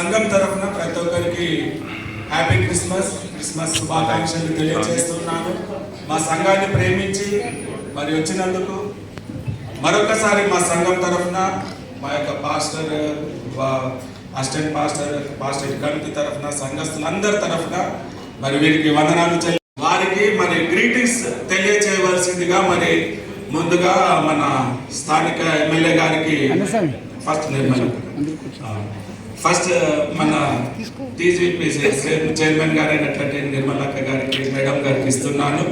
సంఘం తరఫున ప్రతి ఒక్కరికి హ్యాపీ క్రిస్మస్ క్రిస్మస్ శుభాకాంక్షలు తెలియజేస్తున్నాను. మా సంఘాన్ని ప్రేమించి మరి వచ్చినందుకు మరొకసారి మా సంఘం తరఫున మా యొక్క pastor assistant pastor pastor committee తరఫున సంఘస్థులందరి తరఫున మరి వీరికి వందనాలు చెల్లి వారికి మరి గ్రీటింగ్స్ తెలియజేయవలసిందిగా మరి ముందుగా మన స్థానిక ఎమ్మెల్యే గారికి ఫస్ట్ నిర్మల్ ఫస్ట్ మన చైర్మన్ గారు అయినటువంటి నిర్మలక్క గారికి మేడం గారికి ఇస్తున్నాను.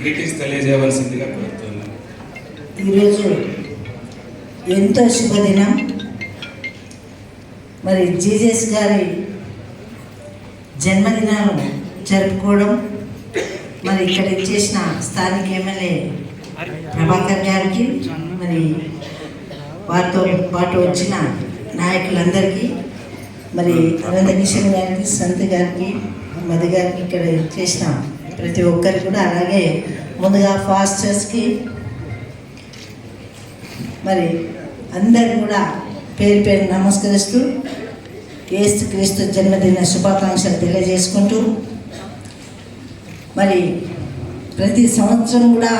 గ్రీటింగ్స్ తెలియజేయవలసిందిగా కోరుతున్నాను. ఈరోజు ఎంతో శుభదినం. మరి జీజస్ గారి జన్మదినాలు జరుపుకోవడం మరి ఇక్కడ ఇచ్చేసిన స్థానిక ఎమ్మెల్యే ప్రభాకర్ గారికి మరి వారితో పాటు వచ్చిన నాయకులందరికీ మరి అనంత కిషన్ గారికి సంత్ గారికి మధు గారికి ఇక్కడ చేసిన. ప్రతి ఒక్కరికి కూడా అలాగే ముందుగా ఫాస్టర్స్కి మరి అందరు కూడా పేరు పేరు నమస్కరిస్తూ ఏస్తు క్రీస్తు జన్మదిన శుభాకాంక్షలు తెలియజేసుకుంటూ మరి ప్రతి సంవత్సరం కూడా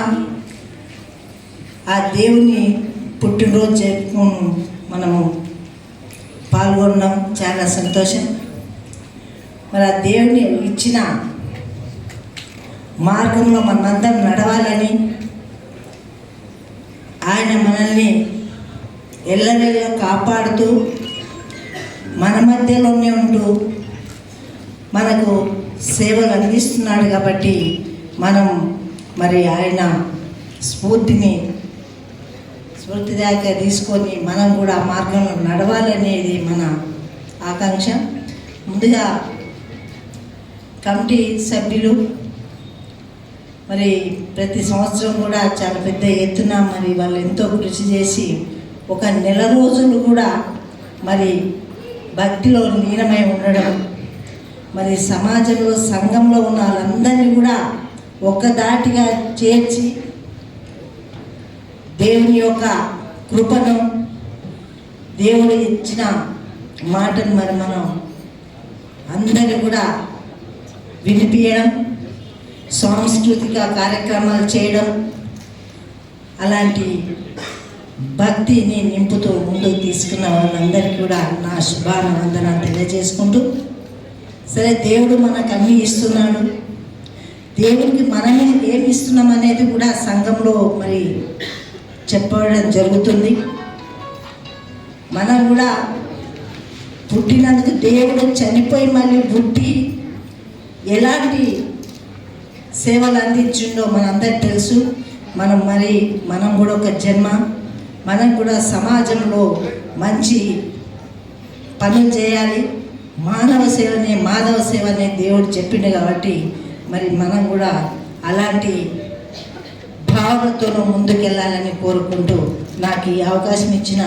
ఆ దేవుని పుట్టినరోజు జరుపుకుని మనము. పాల్గొనడం చాలా సంతోషం. మరి ఆ దేవుని ఇచ్చిన మార్గంలో మనందరం నడవాలని ఆయన మనల్ని ఎల్లవేళ కాపాడుతూ మన మధ్యలోనే ఉంటూ మనకు సేవలు అందిస్తున్నాడు కాబట్టి మనం మరి ఆయన స్ఫూర్తిని స్ఫూర్తిదాయక తీసుకొని మనం కూడా ఆ మార్గంలో నడవాలనేది మన ఆకాంక్ష. ముందుగా కమిటీ సభ్యులు మరి ప్రతి సంవత్సరం కూడా చాలా పెద్ద ఎత్తున మరి వాళ్ళు ఎంతో కృషి చేసి ఒక నెల రోజులు కూడా మరి భక్తిలో లీనమై ఉండడం మరి సమాజంలో సంఘంలో ఉన్న వాళ్ళందరినీ కూడా ఒక్కదాటిగా చేర్చి దేవుని యొక్క కృపను దేవుడు ఇచ్చిన మాటను మరి మనం అందరినీ కూడా వినిపించడం సాంస్కృతిక కార్యక్రమాలు చేయడం అలాంటి భక్తిని నింపుతూ ముందుకు తీసుకున్న వాళ్ళందరికీ కూడా నా శుభానందనాలు తెలియజేసుకుంటూ సరే దేవుడు మనకు అన్నీ ఇస్తున్నాడు. దేవుడికి మనమే ఏమి ఇస్తున్నాం అనేది కూడా సంఘంలో మరి చెప్పడం జరుగుతుంది. మనం కూడా పుట్టినందుకు దేవుడు చనిపోయి మళ్ళీ పుట్టి ఎలాంటి సేవలు అందించిండో మనందరికి తెలుసు. మనం మరి మనం కూడా ఒక జన్మ మనం కూడా సమాజంలో మంచి పనులు చేయాలి. మానవ సేవనే మాధవ సేవ అనే దేవుడు చెప్పిండు కాబట్టి మరి మనం కూడా అలాంటి భావనతో ముందుకెళ్ళాలని కోరుకుంటూ నాకు ఈ అవకాశం ఇచ్చిన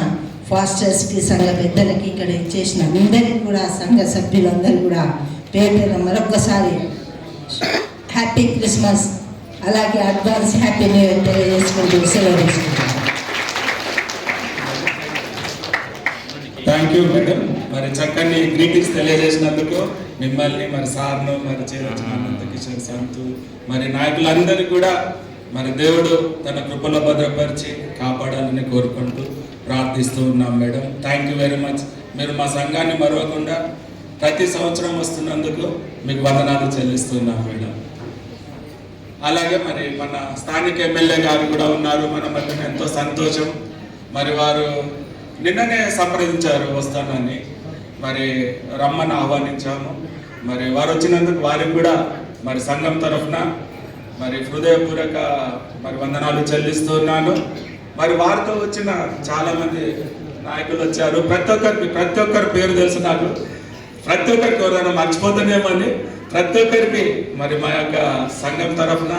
ఫాస్టర్స్కి సంఘ పెద్దలకి ఇక్కడ ఇచ్చేసిన అందరికీ కూడా సంఘ సభ్యులందరూ కూడా పేరు మరొకసారి హ్యాపీ క్రిస్మస్ అలాగే అడ్వాన్స్ హ్యాపీ న్యూ ఇయర్ తెలియజేసుకుంటూ సెలవు తీసుకుంటాను థ్యాంక్ యూ మేడం మరి చక్కని గ్రీటింగ్స్ తెలియజేసినందుకు మిమ్మల్ని మరి సార్ను మరి చేరొచ్చినంత కిషోర్ సంతు మరి నాయకులందరికీ కూడా మరి దేవుడు తన కృపలో భద్రపరిచి కాపాడాలని కోరుకుంటూ ప్రార్థిస్తూ ఉన్నాం madam. Thank you very much మీరు మా సంఘాన్ని మరవకుండా ప్రతి సంవత్సరం వస్తున్నందుకు మీకు వందనాలు చెల్లిస్తున్నాం మేడం. అలాగే మరి మన స్థానిక ఎమ్మెల్యే గారు కూడా ఉన్నారు. మన మధ్యన ఎంతో సంతోషం. మరి వారు నిన్ననే సంప్రదించారు వస్తానని. మరి రమ్మని ఆహ్వానించాము. మరి వారు వచ్చినందుకు వారికి కూడా మరి సంఘం తరఫున మరి హృదయపూర్వక మరి వందనాలు చెల్లిస్తున్నాను. మరి వారితో వచ్చిన చాలా మంది నాయకులు వచ్చారు. ప్రతి ఒక్కరికి ప్రతి ఒక్కరి పేరు తెలుసు నాకు. ప్రతి ఒక్కరికి ఎవరైనా మర్చిపోతానేమని. ప్రతి ఒక్కరికి మరి మా యొక్క సంఘం తరఫున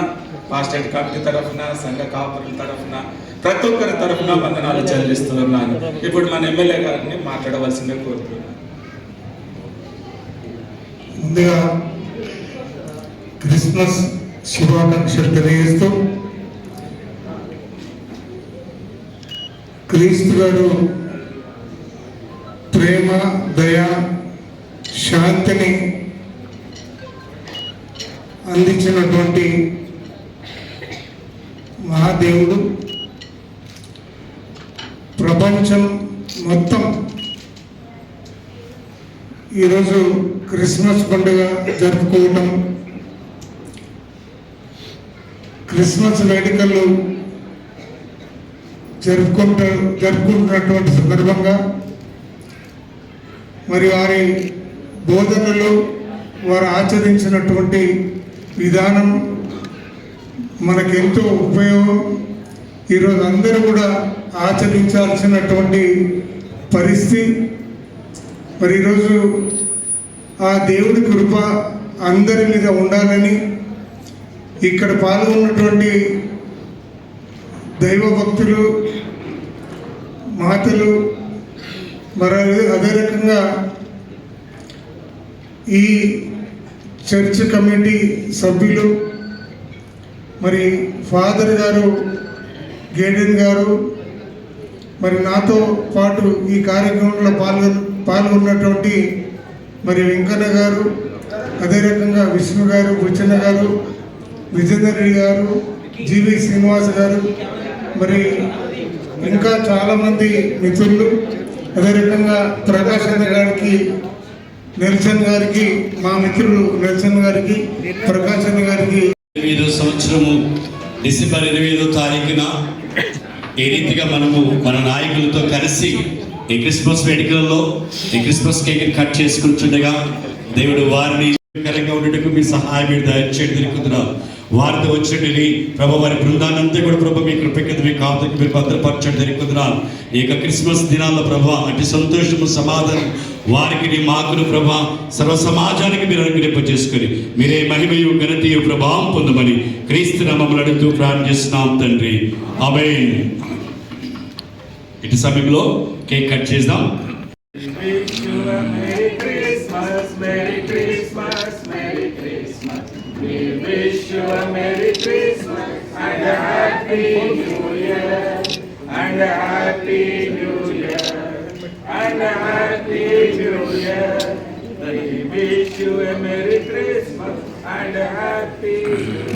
పాస్టేట్ కమిటీ తరఫున సంఘ కాపురుల తరఫున ప్రతి ఒక్కరి తరఫున వందనాలు చెల్లిస్తున్నాను. ఇప్పుడు మన ఎమ్మెల్యే గారిని మాట్లాడవలసిందే కోరుతున్నాను. ముందుగా క్రిస్మస్ శుభాకాంక్షలు తెలియజేస్తూ క్రీస్తుగాడు ప్రేమ దయ శాంతిని అందించినటువంటి మహాదేవుడు. ప్రపంచం మొత్తం ఈరోజు క్రిస్మస్ పండుగ జరుపుకోవటం క్రిస్మస్ వేడుకలు జరుపుకుంటూ జరుపుకుంటున్నటువంటి సందర్భంగా మరి వారి బోధనలు వారు ఆచరించినటువంటి విధానం మనకెంతో ఉపయోగం. ఈరోజు అందరూ కూడా ఆచరించాల్సినటువంటి పరిస్థితి. మరి ఈరోజు ఆ దేవుడి కృప అందరి మీద ఉండాలని ఇక్కడ పాల్గొన్నటువంటి దైవ భక్తులు మాతలు మరి అదే- అదే రకంగా ఈ చర్చ్ కమిటీ సభ్యులు మరి ఫాదర్ గారు గేడెన్ గారు మరి నాతో పాటు ఈ కార్యక్రమంలో పాల్గొ పాల్గొన్నటువంటి మరి వెంకన్న గారు అదే రకంగా విష్ణు గారు బుచ్చన్న గారు విజేందర్ రెడ్డి గారు జీవి శ్రీనివాస్ గారు మరి ఇంకా చాలామంది మిత్రులు అదే రకంగా ప్రకాష్ చంద్ర గారికి నెల్సన్ గారికి మా మిత్రులు నెల్సన్ గారికి ప్రకాష్ చంద్ర గారికి. ఇరవై సంవత్సరము డిసెంబర్ ఇరవై ఐదో తారీఖున ఏ రీతిగా మనము మన నాయకులతో కలిసి ఈ క్రిస్మస్ వేడుకలలో ఈ క్రిస్మస్ కేక్ కట్ చేసుకుంటుండగా దేవుడు వారిని కరంగా ఉండటకు మీ సహాయం మీరు దయచేయండి వారితో వచ్చిండి ప్రభు వారి బృందాన్ని అంతా కూడా ప్రభు మీ కృప కింద మీ కాపుకి మీరు భద్రపరచండి. జరుగుతున్నాను ఈ యొక్క క్రిస్మస్ దినాల్లో ప్రభు అటు సంతోషము సమాధానం వారికి నీ మాకును ప్రభా సర్వ సమాజానికి మీరు అనుగ్రహింప చేసుకుని మీరే మహిమయు ఘనతయు ప్రభావం పొందమని క్రీస్తు నామములు అడుగుతూ ప్రార్థన చేస్తున్నాం తండ్రి. ఆమె ఇటు సమయంలో కేక్ కట్ చేద్దాం. A Merry Christmas and a Happy New Year, and a Happy New Year, and a Happy New Year. We wish you a Merry Christmas and a Happy New Year.